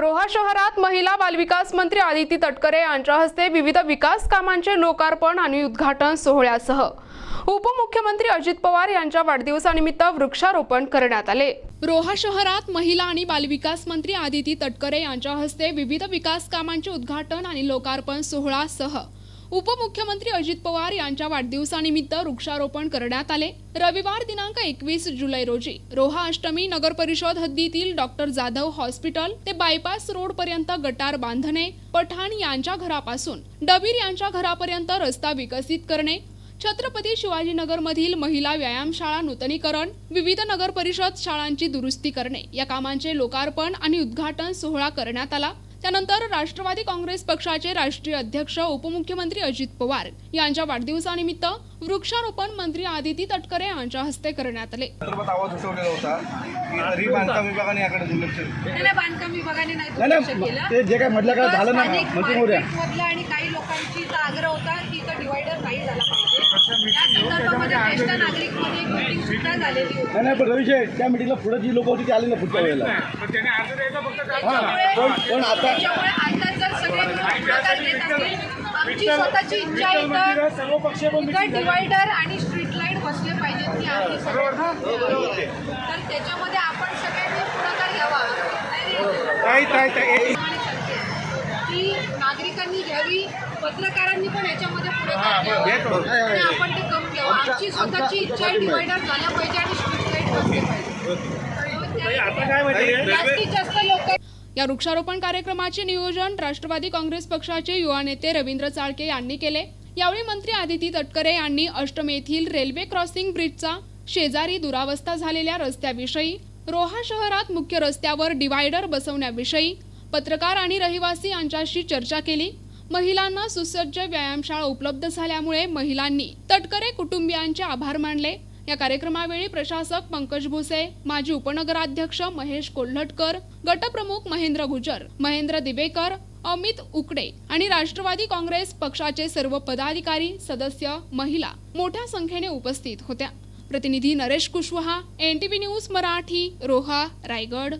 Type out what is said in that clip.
रोहा शहरात महिला बालविकास मंत्री आदिती तटकरे यांच्या हस्ते विविध विकास कामांचे लोकार्पण आणि उद्घाटन सोहळ्यासह. उपमुख्यमंत्री अजित पवार यांच्या वाढदिवसानिमित्त वृक्षारोपण करण्यात आले. रोहा शहरात महिला आणि बालविकास मंत्री आदिती तटकरे यांच्या हस्ते विविध विकास कामांचे उद्घाटन आणि लोकार्पण सोहळासह उपमुख्यमंत्री अजित पवार यांच्या वाढदिवसानिमित्त वृक्षारोपण करण्यात आले. रविवार दिनांक एकवीस जुलै रोजी रोहा अष्टमी नगर परिषद हद्दीतील डॉक्टर जाधव हॉस्पिटल ते बायपास रोड पर्यंत गटार बांधणे पठाण यांच्या घरापासून डबीर यांच्या घरापर्यंत रस्ता विकसित करणे छत्रपती शिवाजीनगर मधील महिला व्यायामशाळा नूतनीकरण विविध नगर परिषद शाळांची दुरुस्ती करणे या कामांचे लोकार्पण आणि उद्घाटन सोहळा करण्यात आला. त्यानंतर राष्ट्रवादी काँग्रेस पक्षाचे राष्ट्रीय अध्यक्ष उपमुख्यमंत्री अजित पवार यांच्या वाढदिवसानिमित्त वृक्षारोपण मंत्री आदिती तटकरे यांच्या हस्ते करण्यात आले. संदर्भात आवाज उठवलेला होता की तरी बांधकाम विभागाने याकडे दुर्लक्ष केलं. नाही बांधकाम विभागाने नाही नाही दुर्लक्ष नाही केलं. ते जे काय म्हटलं का झालं ना स्थानिक मंत्री मोर्या. मार्केटमधलं आणि काही लोकांची आग्रह होता की डिवायडर नाही झाला पाहिजे या संदर्भामध्ये ज्येष्ठ नागरिकमध्ये एक मीटिंग सुद्धा झालेली होती नाही नाही पण रविशे त्या मिटिंगला पुढे जी लोक होती ती आली ना पुढच्या वेळेला. पण पण आता स्वतःची इच्छा आहे डिवायडर आणि स्ट्रीट लाइट बसले पाहिजेत ही. तर त्याच्यामध्ये आपण सगळ्यांनी पुढाकार घ्यावा. नागरिकांनी घ्यावी पत्रकारांनी पण याच्यामध्ये पुढाकार घ्यावा. आणि आपण स्वतःची इच्छा डिवायडर झाल्या पाहिजे आणि स्ट्रीट लाइट बसले पाहिजे. जास्तीत जास्त लोक या वृक्षारोपण कार्यक्रमाचे नियोजन राष्ट्रवादी काँग्रेस पक्षाचे युवा नेते रवींद्र चाळके यांनी केले. यावेळी मंत्री आदिती तटकरे यांनी अष्टम येथील रेल्वे क्रॉसिंग ब्रिजचा शेजारी दुरावस्था झालेल्या रस्त्याविषयी रोहा शहरात मुख्य रस्त्यावर डिवायडर बसवण्याविषयी पत्रकार आणि रहिवासी यांच्याशी चर्चा केली. महिलांना सुसज्ज व्यायामशाळा उपलब्ध झाल्यामुळे महिलांनी तटकरे कुटुंबियांचे आभार मानले. या कार्यक्रमावेळी प्रशासक पंकज भुसे माजी उपनगराध्यक्ष महेश कोल्हटकर गटप्रमुख महेंद्र गुजर महेंद्र दिवेकर अमित उकडे आणि राष्ट्रवादी काँग्रेस पक्षाचे सर्व पदाधिकारी सदस्य महिला मोठ्या संख्येने उपस्थित होत्या. प्रतिनिधी नरेश कुशवाहा एनटीव्ही न्यूज मराठी रोहा रायगड.